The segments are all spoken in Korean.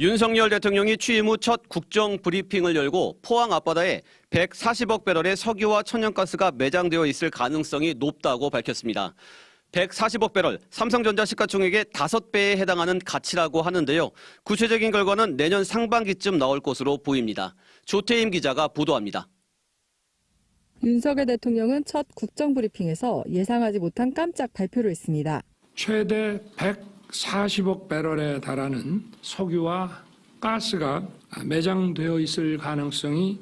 윤석열 대통령이 취임 후 첫 국정 브리핑을 열고 포항 앞바다에 140억 배럴의 석유와 천연가스가 매장되어 있을 가능성이 높다고 밝혔습니다. 140억 배럴, 삼성전자 시가총액의 5배에 해당하는 가치라고 하는데요. 구체적인 결과는 내년 상반기쯤 나올 것으로 보입니다. 조태임 기자가 보도합니다. 윤석열 대통령은 첫 국정 브리핑에서 예상하지 못한 깜짝 발표를 했습니다. 최대 140억 배럴에 달하는 석유와 가스가 매장되어 있을 가능성이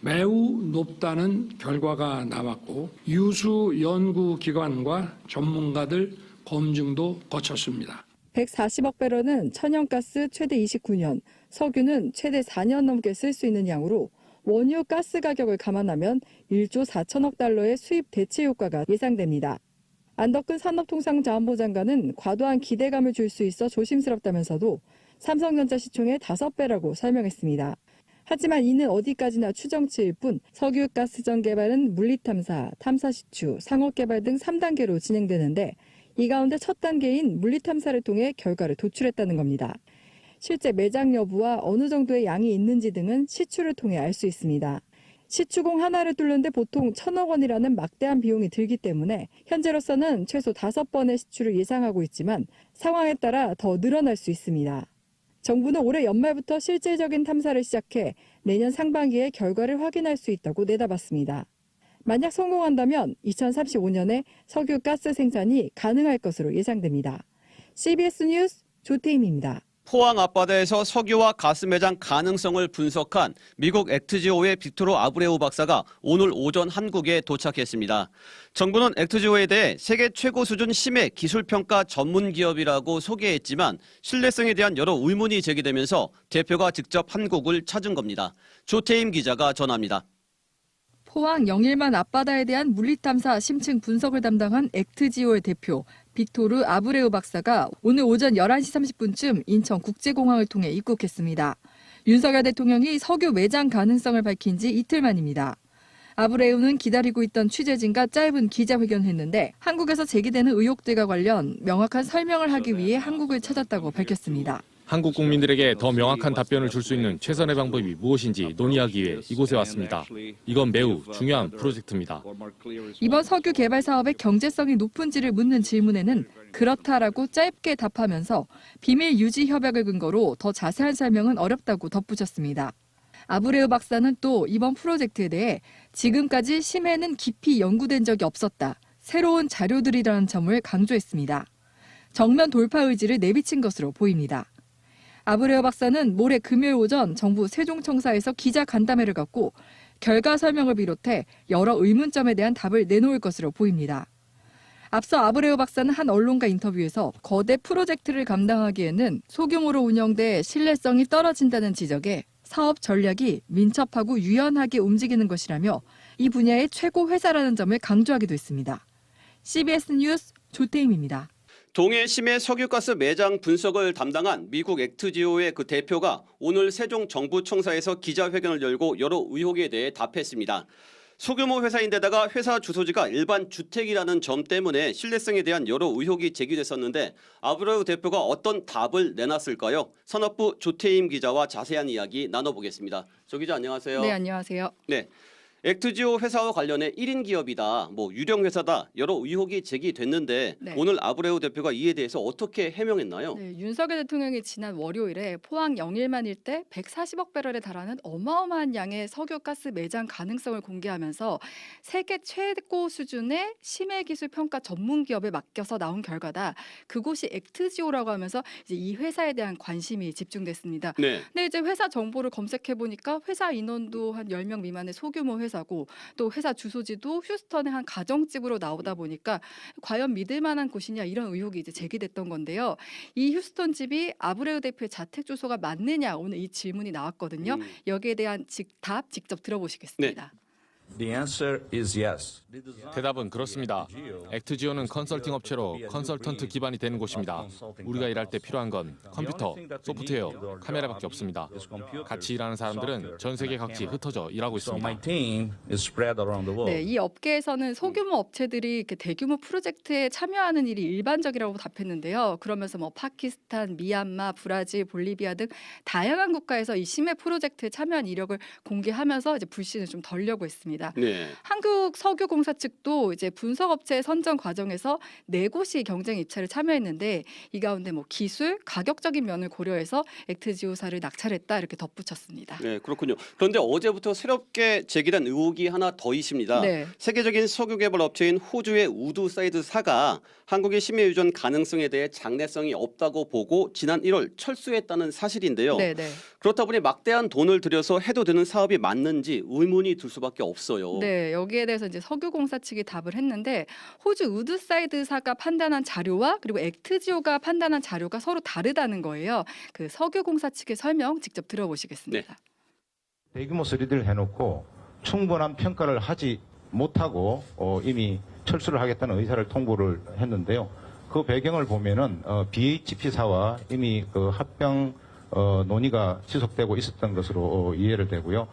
매우 높다는 결과가 나왔고 유수 연구기관과 전문가들 검증도 거쳤습니다. 140억 배럴은 천연가스 최대 29년, 석유는 최대 4년 넘게 쓸 수 있는 양으로 원유 가스 가격을 감안하면 1조 4천억 달러의 수입 대체 효과가 예상됩니다. 안덕근 산업통상자원부 장관은 과도한 기대감을 줄 수 있어 조심스럽다면서도 삼성전자 시총의 5배라고 설명했습니다. 하지만 이는 어디까지나 추정치일 뿐 석유 가스전 개발은 물리탐사, 탐사시추, 상업개발 등 3단계로 진행되는데 이 가운데 첫 단계인 물리탐사를 통해 결과를 도출했다는 겁니다. 실제 매장 여부와 어느 정도의 양이 있는지 등은 시추를 통해 알 수 있습니다. 시추공 하나를 뚫는데 보통 천억 원이라는 막대한 비용이 들기 때문에 현재로서는 최소 다섯 번의 시추를 예상하고 있지만 상황에 따라 더 늘어날 수 있습니다. 정부는 올해 연말부터 실질적인 탐사를 시작해 내년 상반기에 결과를 확인할 수 있다고 내다봤습니다. 만약 성공한다면 2035년에 석유 가스 생산이 가능할 것으로 예상됩니다. CBS 뉴스 조태임입니다. 포항 앞바다에서 석유와 가스 매장 가능성을 분석한 미국 액트지오의 빅토르 아브레우 박사가 오늘 오전 한국에 도착했습니다. 정부는 액트지오에 대해 세계 최고 수준 심해 기술 평가 전문 기업이라고 소개했지만 신뢰성에 대한 여러 의문이 제기되면서 대표가 직접 한국을 찾은 겁니다. 조태임 기자가 전합니다. 포항 영일만 앞바다에 대한 물리탐사 심층 분석을 담당한 액트지오의 대표 빅토르 아브레우 박사가 오늘 오전 11시 30분쯤 인천 국제공항을 통해 입국했습니다. 윤석열 대통령이 석유 매장 가능성을 밝힌 지 이틀 만입니다. 아브레우는 기다리고 있던 취재진과 짧은 기자회견을 했는데 한국에서 제기되는 의혹들과 관련 명확한 설명을 하기 위해 한국을 찾았다고 밝혔습니다. 한국 국민들에게 더 명확한 답변을 줄 수 있는 최선의 방법이 무엇인지 논의하기 위해 이곳에 왔습니다. 이건 매우 중요한 프로젝트입니다. 이번 석유 개발 사업의 경제성이 높은지를 묻는 질문에는 그렇다라고 짧게 답하면서 비밀 유지 협약을 근거로 더 자세한 설명은 어렵다고 덧붙였습니다. 아브레우 박사는 또 이번 프로젝트에 대해 지금까지 심해는 깊이 연구된 적이 없었다. 새로운 자료들이라는 점을 강조했습니다. 정면 돌파 의지를 내비친 것으로 보입니다. 아브레오 박사는 모레 금요일 오전 정부 세종청사에서 기자 간담회를 갖고 결과 설명을 비롯해 여러 의문점에 대한 답을 내놓을 것으로 보입니다. 앞서 아브레오 박사는 한 언론과 인터뷰에서 거대 프로젝트를 감당하기에는 소규모로 운영돼 신뢰성이 떨어진다는 지적에 사업 전략이 민첩하고 유연하게 움직이는 것이라며 이 분야의 최고 회사라는 점을 강조하기도 했습니다. CBS 뉴스 조태임입니다. 동해 심해 석유가스 매장 분석을 담당한 미국 액트지오의 그 대표가 오늘 세종 정부청사에서 기자회견을 열고 여러 의혹에 대해 답했습니다. 소규모 회사인데다가 회사 주소지가 일반 주택이라는 점 때문에 신뢰성에 대한 여러 의혹이 제기됐었는데 아브레우 대표가 어떤 답을 내놨을까요? 산업부 조태임 기자와 자세한 이야기 나눠보겠습니다. 조 기자 안녕하세요. 네, 안녕하세요. 네. 액트지오 회사와 관련해 1인 기업이다, 뭐 유령 회사다 여러 의혹이 제기됐는데 네. 오늘 아브레우 대표가 이에 대해서 어떻게 해명했나요? 네, 윤석열 대통령이 지난 월요일에 포항 영일만 일대 140억 배럴에 달하는 어마어마한 양의 석유가스 매장 가능성을 공개하면서 세계 최고 수준의 심해 기술 평가 전문 기업에 맡겨서 나온 결과다. 그곳이 액트지오라고 하면서 이제 이 회사에 대한 관심이 집중됐습니다. 네. 근데 이제 회사 정보를 검색해 보니까 회사 인원도 한 10명 미만의 소규모 회사 고 또 회사 주소지도 휴스턴의 한 가정집으로 나오다 보니까 과연 믿을 만한 곳이냐 이런 의혹이 이제 제기됐던 건데요. 이 휴스턴 집이 아브레우 대표의 자택 주소가 맞느냐 오늘 이 질문이 나왔거든요. 음. 여기에 대한 직, 답 직접 들어보시겠습니다. The answer is yes. 대답은 그렇습니다. 액트지오는 컨설팅 업체로 컨설턴트 기반이 되는 곳입니다. 우리가 일할 때 필요한 건 컴퓨터, 소프트웨어, 카메라밖에 없습니다. 같이 일하는 사람들은 전 세계 각지 흩어져 일하고 있습니다. 네, 이 업계에서는 소규모 업체들이 이렇게 대규모 프로젝트에 참여하는 일이 일반적이라고 답했는데요. 그러면서 뭐 파키스탄, 미얀마, 브라질, 볼리비아 등 다양한 국가에서 이 심해 프로젝트에 참여한 이력을 공개하면서 이제 불신을 좀 덜려고 했습니다. 네. 한국 석유공사 측도 이제 분석업체 선정 과정에서 네 곳이 경쟁 입찰에 참여했는데 이 가운데 뭐 기술, 가격적인 면을 고려해서 액트지오사를 낙찰했다 이렇게 덧붙였습니다. 네, 그렇군요. 그런데 어제부터 새롭게 제기된 의혹이 하나 더 있습니다. 네. 세계적인 석유 개발 업체인 호주의 우드사이드 사가 한국의 심해 유전 가능성에 대해 장래성이 없다고 보고 지난 1월 철수했다는 사실인데요. 네, 네. 그렇다 보니 막대한 돈을 들여서 해도 되는 사업이 맞는지 의문이 들 수밖에 없 어요. 네, 여기에 대해서 이제 석유공사 측이 답을 했는데 호주 우드사이드사가 판단한 자료와 그리고 액트지오가 판단한 자료가 서로 다르다는 거예요. 그 석유공사 측의 설명 직접 들어보시겠습니다. 대규모 수리를 해놓고 충분한 평가를 하지 못하고 어, 이미 철수를 하겠다는 의사를 통보를 했는데요. 그 배경을 보면은 어, BHP사와 이미 그 합병 어, 논의가 지속되고 있었던 것으로 어, 이해를 되고요.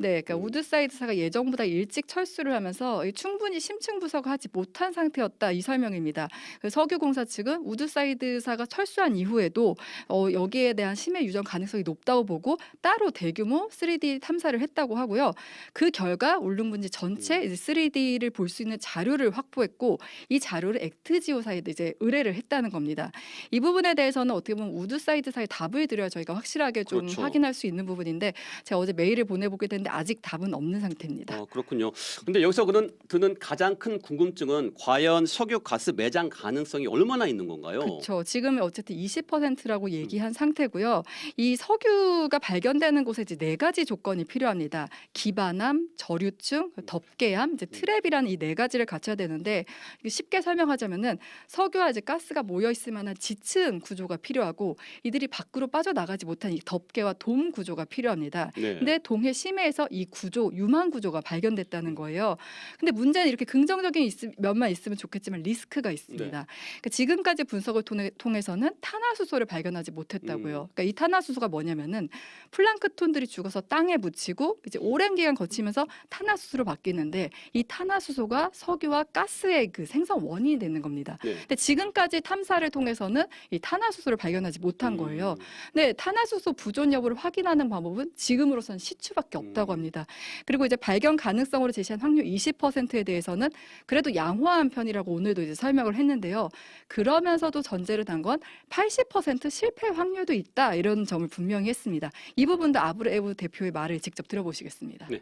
네, 그러니까 우드사이드사가 예정보다 일찍 철수를 하면서 이 충분히 심층 분석을 하지 못한 상태였다 이 설명입니다. 그 석유공사 측은 우드사이드사가 철수한 이후에도 어, 여기에 대한 심해 유전 가능성이 높다고 보고 따로 대규모 3D 탐사를 했다고 하고요. 그 결과 울릉분지 전체 이제 3D를 볼 수 있는 자료를 확보했고 이 자료를 액트지오사에 이제 의뢰를 했다는 겁니다. 이 부분에 대해서는 어떻게 보면 우드사이드사에 답을 드려야 저희가 확실하게 좀 그렇죠. 확인할 수 있는 부분인데 제가 어제 메일을 보내보게 됐는데 아직 답은 없는 상태입니다. 어, 그렇군요. 근데 여기서 그는 드는 가장 큰 궁금증은 과연 석유 가스 매장 가능성이 얼마나 있는 건가요? 그렇죠. 지금은 어쨌든 20%라고 얘기한 상태고요. 이 석유가 발견되는 곳에 이제 네 가지 조건이 필요합니다. 기반함, 저류층, 덮개함, 이제 트랩이라는 이 네 가지를 갖춰야 되는데 쉽게 설명하자면은 석유와 이제 가스가 모여 있을 만한 지층 구조가 필요하고 이들이 밖으로 빠져나가지 못한 이 덮개와 돔 구조가 필요합니다. 네. 근데 동해 심해에서 이 구조 유망 구조가 발견됐다는 거예요. 근데 문제는 이렇게 긍정적인 있, 면만 있으면 좋겠지만 리스크가 있습니다. 네. 그러니까 지금까지 분석을 통해, 통해 서는 탄화수소를 발견하지 못했다고요. 음. 그러니까 이 탄화수소가 뭐냐면은 플랑크톤들이 죽어서 땅에 묻히고 이제 오랜 기간 거치면서 탄화수소로 바뀌는데 이 탄화수소가 석유와 가스의 그 생성 원인이 되는 겁니다. 네. 근데 지금까지 탐사를 통해서는 이 탄화수소를 발견하지 못한 거예요. 음. 네, 탄화수소 부존 여부를 확인하는 방법은 지금으로선 시추밖에 없다고 음. 합니다. 그리고 이제 발견 가능성으로 제시한 확률 20%에 대해서는 그래도 양호한 편이라고 오늘도 이제 설명을 했는데요. 그러면서도 전제를 단 건 80% 실패 확률도 있다 이런 점을 분명히 했습니다. 이 부분도 아브레우 대표의 말을 직접 들어보시겠습니다. 네.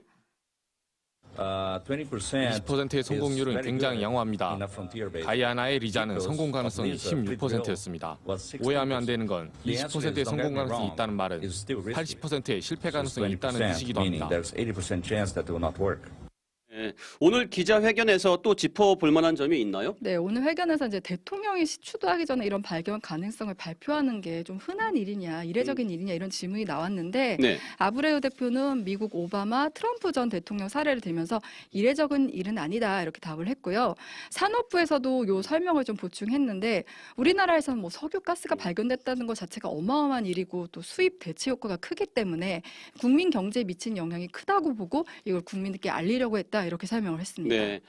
Uh, 20% 20%의 성공률은 굉장히 양호합니다. 가이아 가이아나의 리자는 성공 가능성이 16%였습니다. 오해하면 안 되는 건 20%의 성공 가능성이 있다는 말은 80%의 실패 가능성이 있다는 뜻이기도 합니다. 네. 오늘 기자회견에서 또 짚어볼 만한 점이 있나요? 네, 오늘 회견에서 이제 대통령이 시추도하기 전에 이런 발견 가능성을 발표하는 게 좀 흔한 일이냐, 이례적인 일이냐 이런 질문이 나왔는데 네. 아브레우 대표는 미국 오바마 트럼프 전 대통령 사례를 들면서 이례적인 일은 아니다 이렇게 답을 했고요. 산업부에서도 요 설명을 좀 보충했는데 우리나라에서는 뭐 석유 가스가 발견됐다는 것 자체가 어마어마한 일이고 또 수입 대체 효과가 크기 때문에 국민 경제에 미친 영향이 크다고 보고 이걸 국민들께 알리려고 했다 이렇게 설명을 했습니다. 네.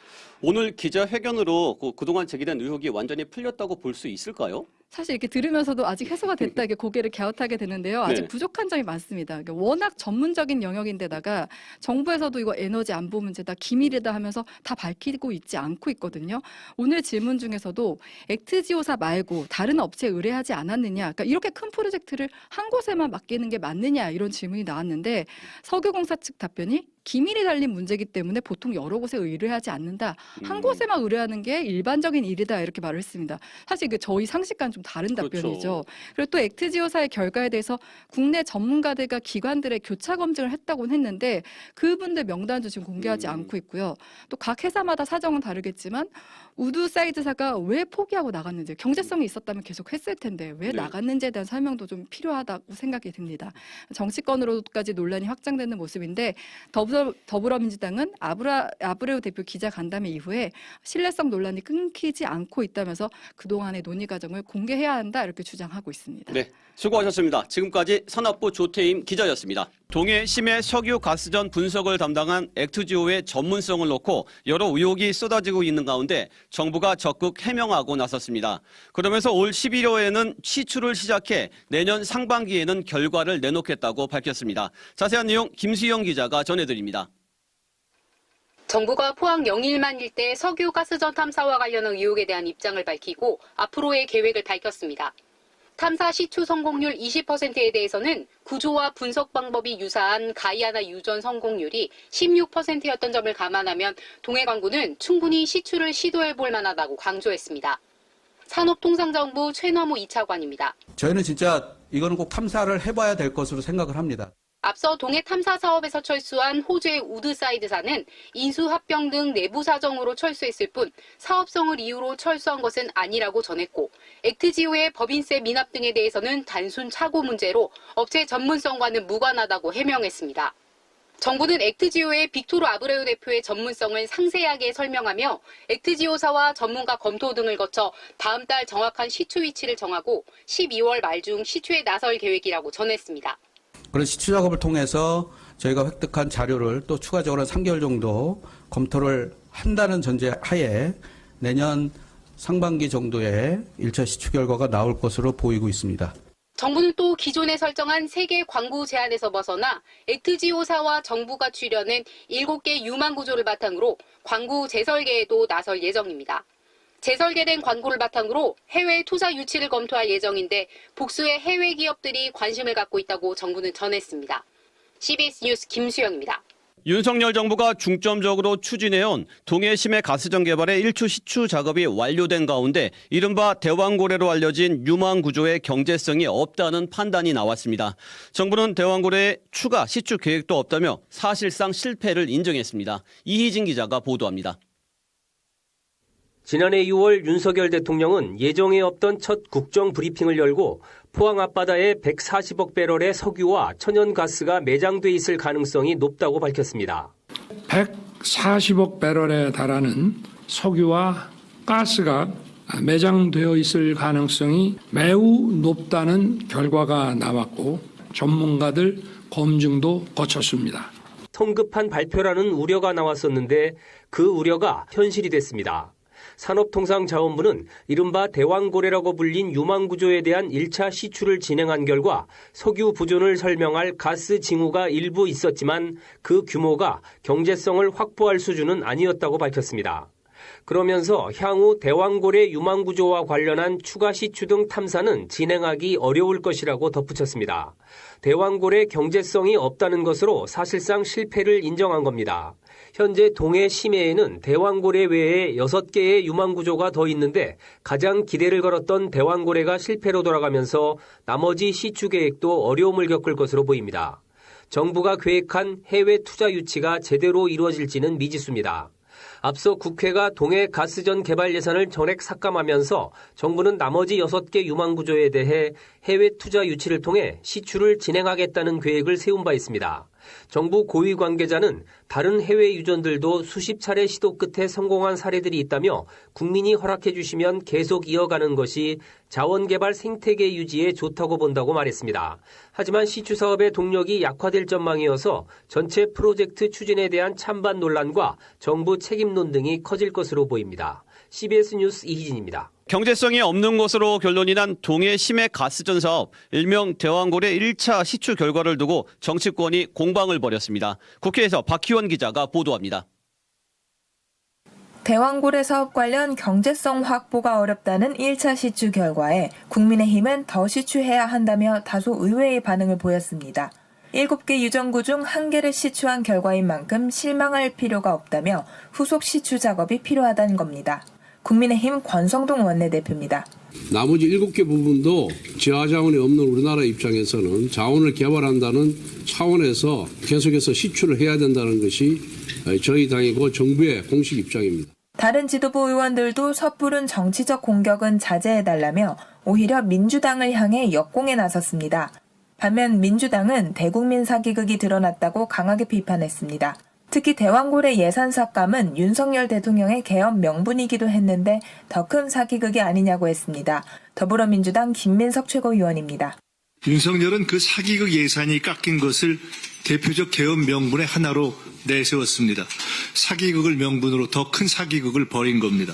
오늘 기자회견으로 그, 그동안 제기된 의혹이 완전히 풀렸다고 볼 수 있을까요? 사실 이렇게 들으면서도 아직 해소가 됐다 이게 고개를 갸웃하게 되는데요. 아직 네. 부족한 점이 많습니다. 그러니까 워낙 전문적인 영역인데다가 정부에서도 이거 에너지 안보 문제다 기밀이다 하면서 다 밝히고 있지 않고 있거든요. 오늘 질문 중에서도 액트지오사 말고 다른 업체에 의뢰하지 않았느냐. 그러니까 이렇게 큰 프로젝트를 한 곳에만 맡기는 게 맞느냐 이런 질문이 나왔는데 석유공사 측 답변이 기밀이 달린 문제이기 때문에 보통 여러 곳에 의뢰하지 않는다. 한 음. 곳에만 의뢰하는 게 일반적인 일이다 이렇게 말을 했습니다. 사실 그 저희 상식과는 좀좀 다른 그렇죠. 답변이죠. 그리고 또 액트지오사의 결과에 대해서 국내 전문가들과 기관들의 교차 검증을 했다고는 했는데 그분들 명단도 지금 공개하지 음. 않고 있고요. 또 각 회사마다 사정은 다르겠지만 우드 사이드사가 왜 포기하고 나갔는지 경제성이 있었다면 계속 했을 텐데 왜 네. 나갔는지에 대한 설명도 좀 필요하다고 생각이 듭니다. 정치권으로까지 논란이 확장되는 모습인데 더불어, 더불어민주당은 아브라, 아브레우 대표 기자 간담회 이후에 신뢰성 논란이 끊기지 않고 있다면서 그동안의 논의 과정을 공개 해야 한다 이렇게 주장하고 있습니다. 네, 수고하셨습니다. 지금까지 산업부 조태임 기자였습니다. 동해 심해 석유 가스전 분석을 담당한 액트지오의 전문성을 놓고 여러 의혹이 쏟아지고 있는 가운데 정부가 적극 해명하고 나섰습니다. 그러면서 올 11월에는 시추를 시작해 내년 상반기에는 결과를 내놓겠다고 밝혔습니다. 자세한 내용 김수영 기자가 전해드립니다. 정부가 포항 영일만 일대 석유 가스전 탐사와 관련한 의혹에 대한 입장을 밝히고 앞으로의 계획을 밝혔습니다. 탐사 시추 성공률 20%에 대해서는 구조와 분석 방법이 유사한 가이아나 유전 성공률이 16%였던 점을 감안하면 동해광구는 충분히 시추를 시도해 볼 만하다고 강조했습니다. 산업통상자원부 최너무 2차관입니다. 저희는 진짜 이거는 꼭 탐사를 해봐야 될 것으로 생각을 합니다. 앞서 동해 탐사 사업에서 철수한 호주의 우드사이드사는 인수합병 등 내부 사정으로 철수했을 뿐 사업성을 이유로 철수한 것은 아니라고 전했고 액트지오의 법인세 미납 등에 대해서는 단순 착오 문제로 업체 전문성과는 무관하다고 해명했습니다. 정부는 액트지오의 빅토르 아브레우 대표의 전문성을 상세하게 설명하며 액트지오사와 전문가 검토 등을 거쳐 다음 달 정확한 시추 위치를 정하고 12월 말 중 시추에 나설 계획이라고 전했습니다. 그런 시추 작업을 통해서 저희가 획득한 자료를 또 추가적으로 3개월 정도 검토를 한다는 전제 하에 내년 상반기 정도에 1차 시추 결과가 나올 것으로 보이고 있습니다. 정부는 또 기존에 설정한 세계 광구 제한에서 벗어나 액트지오사와 정부가 추려낸 7개 유망 구조를 바탕으로 광구 재설계에도 나설 예정입니다. 재설계된 광구를 바탕으로 해외 투자 유치를 검토할 예정인데 복수의 해외 기업들이 관심을 갖고 있다고 정부는 전했습니다. CBS 뉴스 김수영입니다. 윤석열 정부가 중점적으로 추진해온 동해 심해 가스전 개발의 1추 시추 작업이 완료된 가운데 이른바 대왕고래로 알려진 유망 구조의 경제성이 없다는 판단이 나왔습니다. 정부는 대왕고래의 추가 시추 계획도 없다며 사실상 실패를 인정했습니다. 이희진 기자가 보도합니다. 지난해 6월 윤석열 대통령은 예정에 없던 첫 국정 브리핑을 열고 포항 앞바다에 140억 배럴의 석유와 천연가스가 매장돼 있을 가능성이 높다고 밝혔습니다. 140억 배럴에 달하는 석유와 가스가 매장되어 있을 가능성이 매우 높다는 결과가 나왔고 전문가들 검증도 거쳤습니다. 성급한 발표라는 우려가 나왔었는데 그 우려가 현실이 됐습니다. 산업통상자원부는 이른바 대왕고래라고 불린 유망구조에 대한 1차 시추를 진행한 결과 석유 부존을 설명할 가스 징후가 일부 있었지만 그 규모가 경제성을 확보할 수준은 아니었다고 밝혔습니다. 그러면서 향후 대왕고래 유망구조와 관련한 추가 시추 등 탐사는 진행하기 어려울 것이라고 덧붙였습니다. 대왕고래 경제성이 없다는 것으로 사실상 실패를 인정한 겁니다. 현재 동해 심해에는 대왕고래 외에 6개의 유망구조가 더 있는데 가장 기대를 걸었던 대왕고래가 실패로 돌아가면서 나머지 시추 계획도 어려움을 겪을 것으로 보입니다. 정부가 계획한 해외 투자 유치가 제대로 이루어질지는 미지수입니다. 앞서 국회가 동해 가스전 개발 예산을 전액 삭감하면서 정부는 나머지 6개 유망구조에 대해 해외 투자 유치를 통해 시추를 진행하겠다는 계획을 세운 바 있습니다. 정부 고위 관계자는 다른 해외 유전들도 수십 차례 시도 끝에 성공한 사례들이 있다며 국민이 허락해 주시면 계속 이어가는 것이 자원개발 생태계 유지에 좋다고 본다고 말했습니다. 하지만 시추 사업의 동력이 약화될 전망이어서 전체 프로젝트 추진에 대한 찬반 논란과 정부 책임론 등이 커질 것으로 보입니다. CBS 뉴스 이희진입니다. 경제성이 없는 것으로 결론이 난 동해 심해 가스전 사업 일명 대왕고래 1차 시추 결과를 두고 정치권이 공방을 벌였습니다. 국회에서 박희원 기자가 보도합니다. 대왕고래 사업 관련 경제성 확보가 어렵다는 1차 시추 결과에 국민의힘은 더 시추해야 한다며 다소 의외의 반응을 보였습니다. 7개 유전구 중 1개를 시추한 결과인 만큼 실망할 필요가 없다며 후속 시추 작업이 필요하다는 겁니다. 국민의힘 권성동 원내대표입니다. 나머지 일곱 개 부분도 지하 자원이 없는 우리나라 입장에서는 자원을 개발한다는 차원에서 계속해서 시출을 해야 된다는 것이 저희 당이고 정부의 공식 입장입니다. 다른 지도부 의원들도 섣부른 정치적 공격은 자제해달라며 오히려 민주당을 향해 역공에 나섰습니다. 반면 민주당은 대국민 사기극이 드러났다고 강하게 비판했습니다. 특히 대왕고래 예산 삭감은 윤석열 대통령의 개헌 명분이기도 했는데 더 큰 사기극이 아니냐고 했습니다. 더불어민주당 김민석 최고위원입니다. 윤석열은 그 사기극 예산이 깎인 것을 대표적 개헌 명분의 하나로 내세웠습니다. 사기극을 명분으로 더 큰 사기극을 벌인 겁니다.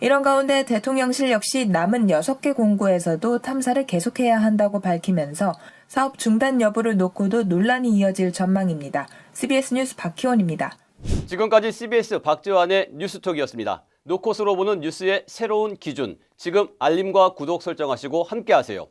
이런 가운데 대통령실 역시 남은 6개 공고에서도 탐사를 계속해야 한다고 밝히면서 사업 중단 여부를 놓고도 논란이 이어질 전망입니다. CBS 뉴스 박희원입니다. 지금까지 CBS 박지환의 뉴스톡이었습니다. 노컷으로 보는 뉴스의 새로운 기준. 지금 알림과 구독 설정하시고 함께하세요.